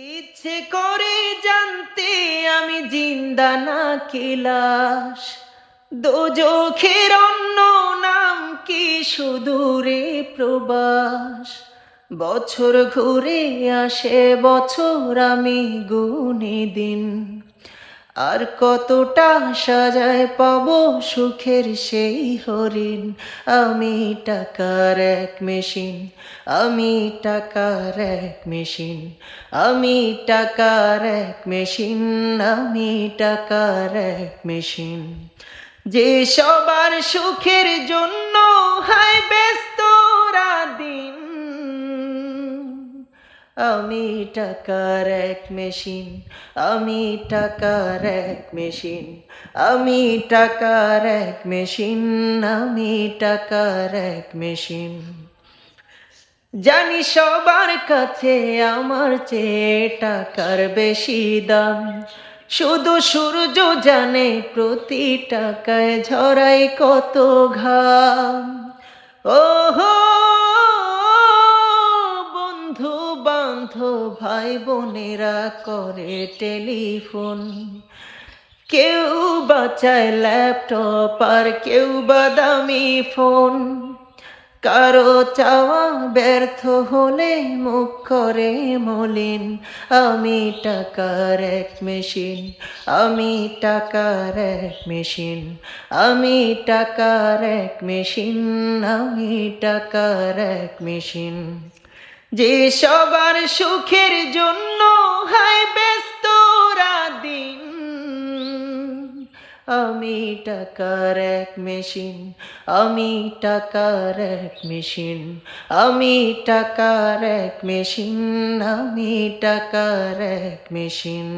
ইচ্ছে করে জানতে আমি জিন্দা না কিলাস। দোজখের অন্য নাম কি সুদূরে প্রবাস। বছর ঘুরে আসে বছর আমি গুনে দিন। আর কতটা সাজায় পাব সুখের সেই হরিণ। আমি টাকার এক মেশিন, আমি টাকার এক মেশিন, আমি টাকার এক মেশিন, আমি টাকার এক মেশিন। যে সবার সুখের জন্য আমি টাকার এক মেশিন, আমি টাকার এক মেশিন, আমি টাকার এক মেশিন, আমি টাকার এক মেশিন। জানি সবার কাছে আমার চেয়ে টাকার বেশি দাম। শুধু সূর্য জানে প্রতি টাকায় ঝরাই কত ঘাম। বান্ধব ভাই বোনেরা করে টেলিফোন। কেউ বাঁচায় ল্যাপটপ আর কেউ বাদামি ফোন। কারও চাওয়া ব্যর্থ হলে মুখ করে মলিন, আমি টাকার এক মেশিন, আমি টাকার এক মেশিন, আমি টাকার এক মেশিন, আমি টাকার এক মেশিন। যে সবার সুখের জন্য হায় ব্যস্ত দিন আমি টাকার এক মেশিন, আমি টাকার এক মেশিন, আমি টাকার এক মেশিন, আমি টাকার এক মেশিন।